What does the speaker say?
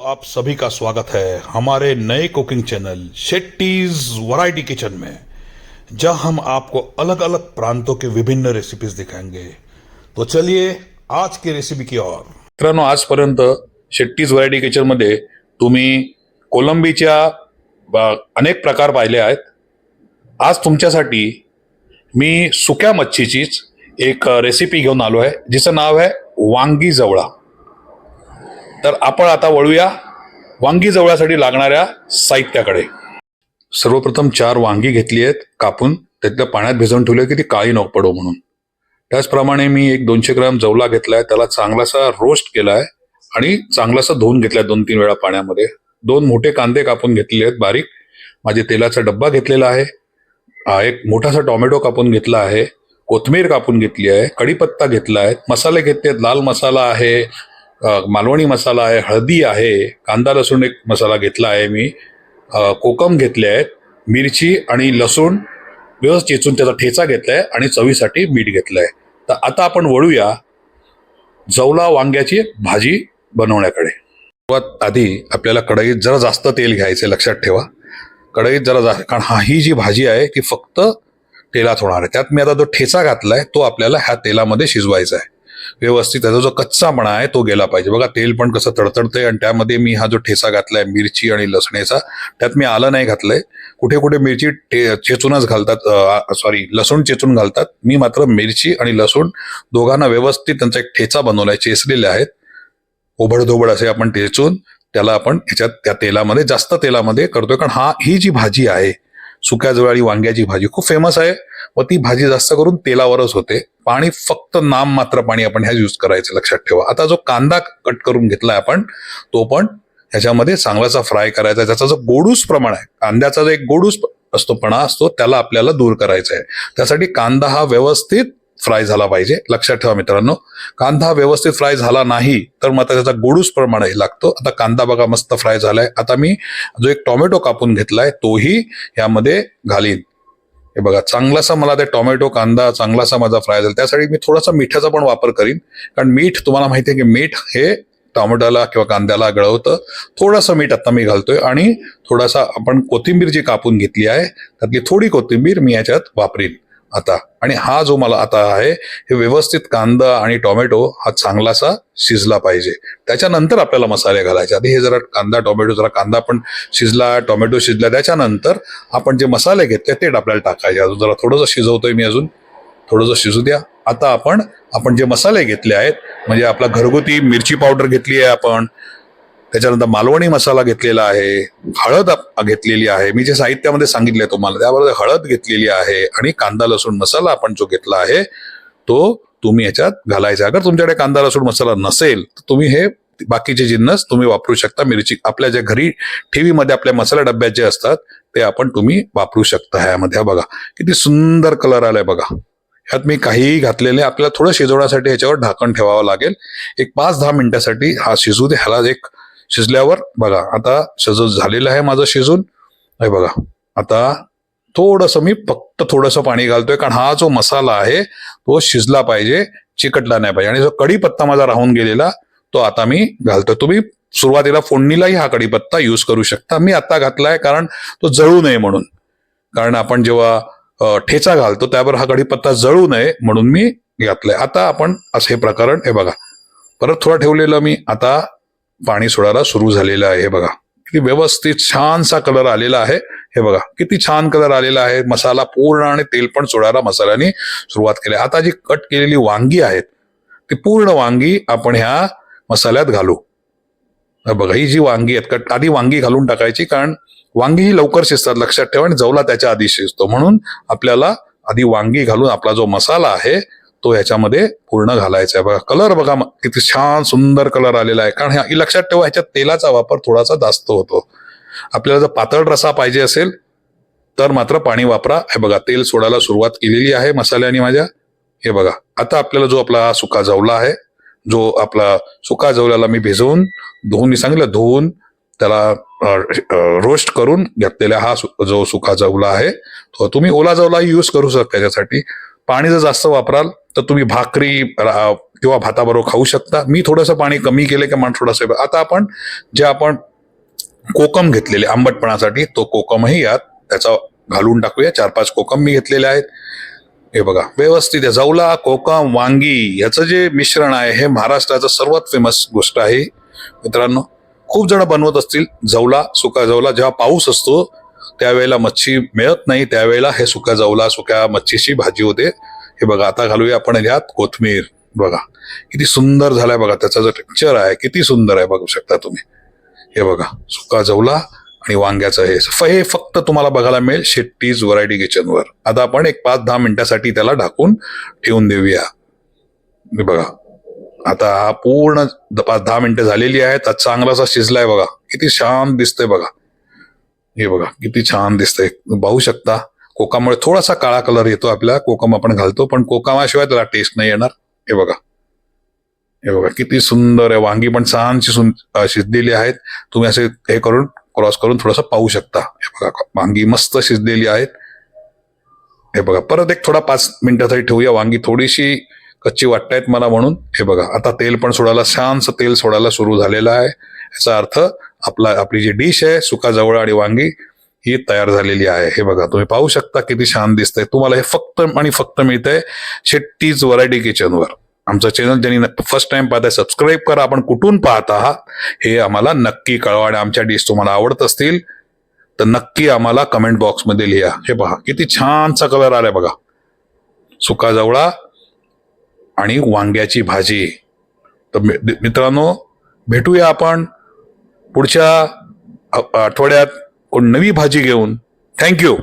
आप सभी का स्वागत है हमारे नए cooking channel Shetty's variety kitchen में जहां हम आपको अलग अलग प्रांतों के विभिन्न रेसिपीज दिखाएंगे। तो चलिए आज की रेसिपी की ओर। मित्रांनो आजपर्यंत शेट्टीज व्हरायटी किचनमध्ये तुम्ही कोलंबीच्या अनेक प्रकार पाहिले आहेत. आज तुमच्यासाठी मी सुक्या मच्छीचीच एक रेसिपी घेऊन आलो आहे जिचं नाव आहे वांगी जवळा. तर आपण आता वळूया वांगी जवळासाठी लागणाऱ्या साहित्याकडे. सर्वप्रथम चार वांगी घेतली आहेत कापून. त्यातल्या पाण्यात भिजवून ठेवले की ती काळी नको पडो म्हणून. त्याचप्रमाणे मी एक दोनशे ग्राम जवला घेतलाय. त्याला चांगलासा रोस्ट केलाय आणि चांगलासा धुवून घेतलाय दोन तीन वेळा पाण्यामध्ये. दोन मोठे कांदे कापून घेतलेले आहेत बारीक. माझे तेलाचा डब्बा घेतलेला आहे. हा, एक मोठासा टॉमॅटो कापून घेतला आहे. कोथमीर कापून घेतली आहे. कढीपत्ता घेतला आहे. मसाले घेतले आहेत. लाल मसाला आहे. मालवणी मसाला आहे हळदी आहे कांदा लसूण एक मसाला घेतला आहे मी. कोकम घेतले आहेत मिरची आणि लसूण व्यवस्थित चेचून त्याचा ठेचा घेतला आहे आणि चवीसाठी मीठ घेतलं आहे तर आता आपण वळूया जवला वांग्याची भाजी बनवण्याकडे. सर्वात आधी आपल्याला कढईत जरा जास्त तेल घ्यायचं लक्षात ठेवा. कढईत जरा जास्त कारण हा ही जी भाजी आहे ती फक्त तेलात होणार आहे. त्यात मी आता जो ठेचा घातला आहे तो आपल्याला ह्या तेलामध्ये शिजवायचा आहे व्यवस्थित त्याचा जो कच्चापणा आहे तो गेला पाहिजे. बघा तेल पण कसं तडतडतंय आणि त्यामध्ये मी हा जो ठेचा घातलाय मिरची आणि लसणेचा त्यात मी आलं नाही घातलंय. कुठे कुठे मिरची चेचूनच घालतात सॉरी लसूण चेचून घालतात. मी मात्र मिरची आणि लसूण दोघांना व्यवस्थित त्यांचा एक ठेचा बनवलाय चेचलेले आहेत. ओबडधोबड असे आपण ठेचून त्याला आपण ह्याच्यात त्या तेलामध्ये जास्त तेलामध्ये करतोय. कारण हा ही जी भाजी आहे सुक्या जुळाळी वांग्याची भाजी. खूप फेमस आहे. व ती भाजी जास्त करून तेलावरच होते. पाणी फक्त नाम मात्र पाणी आपण ह्या यूज करायचं लक्षात ठेवा. आता जो कांदा कट करून घेतलाय आपण तो पण ह्याच्यामध्ये चांगलासा फ्राय करायचा आहे. त्याचा जो गोडूस प्रमाण आहे कांद्याचा जो एक गोडूस असतो पणा असतो त्याला आपल्याला दूर करायचा आहे त्यासाठी कांदा हा व्यवस्थित फ्राय झाला पाहिजे. लक्षात ठेवा मित्रांनो. कांदा हा व्यवस्थित फ्राय झाला नाही तर मग आता त्याचा गोडूस प्रमाण लागतो. आता कांदा बघा मस्त फ्राय झालाय. आता मी जो एक टोमॅटो कापून घेतलाय तोही यामध्ये घालीन. हे बघा चांगलासा मला ते टोमॅटो कांदा चांगलासा माझा फ्राय झाला. त्यासाठी मी थोडासा मिठाचा पण वापर करीन. कारण मीठ तुम्हाला माहिती आहे की मीठ हे टोमॅटोला किंवा कांद्याला गळवतं. थोडंसं मीठ आता मी घालतोय आणि थोडासा आपण कोथिंबीर जी कापून घेतली आहे त्यातली थोडी कोथिंबीर मी याच्यात वापरीन. आता. आणि हा जो मला आता आहे हे व्यवस्थित कांदा आणि टोमॅटो हा चांगलासा शिजला पाहिजे. त्याच्यानंतर आपल्याला मसाले घालायचे. आधी हे जरा कांदा टोमॅटो जरा कांदा पण शिजला टोमॅटो शिजला त्याच्यानंतर आपण जे मसाले घेतले ते आपल्याला टाकायचे. अजून जरा थोडंसं शिजवतोय मी अजून. थोडंसं शिजू द्या. आता आपण आपण जे मसाले घेतले आहेत म्हणजे आपला घरगुती मिरची पावडर घेतली आहे आपण त्याच्यानंतर मालवणी मसाला घेतलेला आहे हळद आप- घेतलेली आहे. मी जे साहित्यामध्ये सांगितले तुम्हाला त्याबरोबर हळद घेतलेली आहे आणि कांदा लसूण मसाला आपण जो घेतला आहे तो तुम्ही याच्यात घालायचा. अगर तुमच्याकडे कांदा लसूण मसाला नसेल तर तुम्ही हे बाकीचे जिन्नस तुम्ही वापरू शकता. मिरची आपल्या ज्या घरी ठेवीमध्ये आपल्या मसाला डब्यात जे असतात ते आपण तुम्ही वापरू शकता ह्यामध्ये. बघा किती सुंदर कलर आलाय बघा. ह्यात मी काहीही घातलेले आपल्याला थोडं शिजवण्यासाठी ह्याच्यावर ढाकण ठेवावं लागेल. एक पाच दहा मिनिटासाठी हा शिजू दे. ह्याला एक शिजल्यावर बघा आता शिजू झालेलं आहे माझं शिजून. हे बघा आता थोडंसं मी फक्त थोडंसं पाणी घालतोय कारण हा जो मसाला आहे तो शिजला पाहिजे चिकटला नाही पाहिजे. आणि जो कढीपत्ता माझा राहून गेलेला तो आता मी घालतोय. तुम्ही सुरुवातीला फोडणीलाही हा कढीपत्ता यूज करू शकता. मी आता घातलाय कारण तो जळू नये म्हणून. कारण आपण जेव्हा ठेचा घालतो त्यावर हा कढीपत्ता जळू नये म्हणून मी घातलाय. आता आपण असं हे प्रकरण हे बघा. परत थोडं ठेवलेलं मी. आता पाणी सोडायला सुरू झालेलं आहे. हे बघा किती व्यवस्थित छानसा कलर आलेला आहे. हे बघा किती छान कलर आलेला आहे. मसाला पूर्ण आणि तेल पण सोडायला मसाल्याने सुरुवात केली आहे. आता जी कट केलेली वांगी आहेत ती पूर्ण वांगी आपण ह्या मसाल्यात घालू. बघा ही जी वांगी आहेत कट आधी वांगी घालून टाकायची कारण वांगी ही लवकर शिजतात लक्षात ठेवा आणि जवला त्याच्या आधी शिजतो. म्हणून आपल्याला आधी वांगी घालून आपला जो मसाला आहे तो ह्याच्यामध्ये पूर्ण घालायचा आहे. बघा कलर बघा किती छान सुंदर कलर आलेला आहे. कारण ह्या- लक्षात ठेवा ह्याच्यात तेलाचा वापर थोडासा जास्त होतो. आपल्याला जर पातळ रसा पाहिजे असेल तर मात्र पाणी वापरा. हे बघा तेल सोडायला सुरुवात केलेली आहे मसाल्याने माझ्या. हे बघा आता आपल्याला जो आपला हा सुका जवला आहे जो आपला सुका जवल्याला मी भिजवून धुवून मी सांगितलं धुवून त्याला रोस्ट करून घेतलेला हा सु- जो सुका जवला आहे तो तुम्ही ओला जवला यूज करू शकता त्याच्यासाठी पाणी जर जास्त वापराल तर तुम्ही भाकरी रा- किंवा भाताबरोबर खाऊ शकता. मी थोडंसं पाणी कमी केलं की मला थोडंसं आता आपण जे आपण कोकम घेतलेले आंबटपणासाठी तो कोकमही यात त्याचा घालून टाकूया. चार पाच कोकम मी घेतलेले आहेत. हे बघा व्यवस्थित आहे. जवला कोकम वांगी याचं जे मिश्रण आहे हे महाराष्ट्राचं सर्वात फेमस गोष्ट आहे. मित्रांनो खूप जण बनवत असतील जवला सुका जवला. जेव्हा पाऊस असतो त्यावेळेला मच्छी मिळत नाही. त्यावेळेला हे सुक्या जवला सुक्या मच्छीची भाजी होते. हे बघा आता घालूया आपण यात कोथमीर. बघा किती सुंदर झालाय बघा त्याचा जो टेक्चर आहे किती सुंदर आहे बघू शकता तुम्ही. हे बघा सुका जवला आणि वांग्याचं हे. हे फक्त तुम्हाला बघायला मिळेल शेट्टीज व्हरायटी किचनवर आता आपण एक पाच दहा मिनिटासाठी त्याला ढाकून ठेवून देऊया. हे बघा आता हा पूर्ण द- पाच दहा मिनिटं झालेली आहेत. आज चांगलासा शिजलाय बघा किती छान दिसतंय बघा. हे बघा किती छान दिसतंय. पाहू शकता. कोकामुळे थोडासा काळा कलर येतो आपला कोकम आपण घालतो पण कोकामाशिवाय त्याला टेस्ट नाही येणार. हे बघा. हे बघा किती सुंदर आहे. वांगी पण छानशी शिजलेली आहेत. तुम्ही असे हे करून क्रॉस करून थोडंसं पाहू शकता. हे बघा वांगी मस्त शिजलेली आहेत. हे बघा परत एक थोडा पाच मिनिटासाठी ठेवूया. वांगी थोडीशी कच्ची वाटतायत मला म्हणून. हे बघा आता तेल पण सोडायला छानसं तेल सोडायला सुरू झालेलं आहे. याचा अर्थ आपला आपली जी डिश आहे सुका जवळ आणि वांगी ही तयार झालेली आहे. हे बघा तुम्ही पाहू शकता किती छान दिसतंय. तुम्हाला हे फक्त आणि फक्त मिळतंय शेट्टीज व्हरायटी किचनवर. आमचं चॅनल ज्यांनी फर्स्ट टाइम पाहताय सबस्क्राईब करा. आपण कुठून पाहत आहात हे आम्हाला नक्की कळवा आणि आमच्या डिश तुम्हाला आवडत असतील तर नक्की आम्हाला कमेंट बॉक्समध्ये लिहा. हे पहा किती छानसा कलर आलाय बघा. सुका जवळा आणि वांग्याची भाजी. तर मि- मित्रांनो भेटूया आपण पुढच्या आठवड्यात. कोण नवी भाजी घेऊन. थँक्यू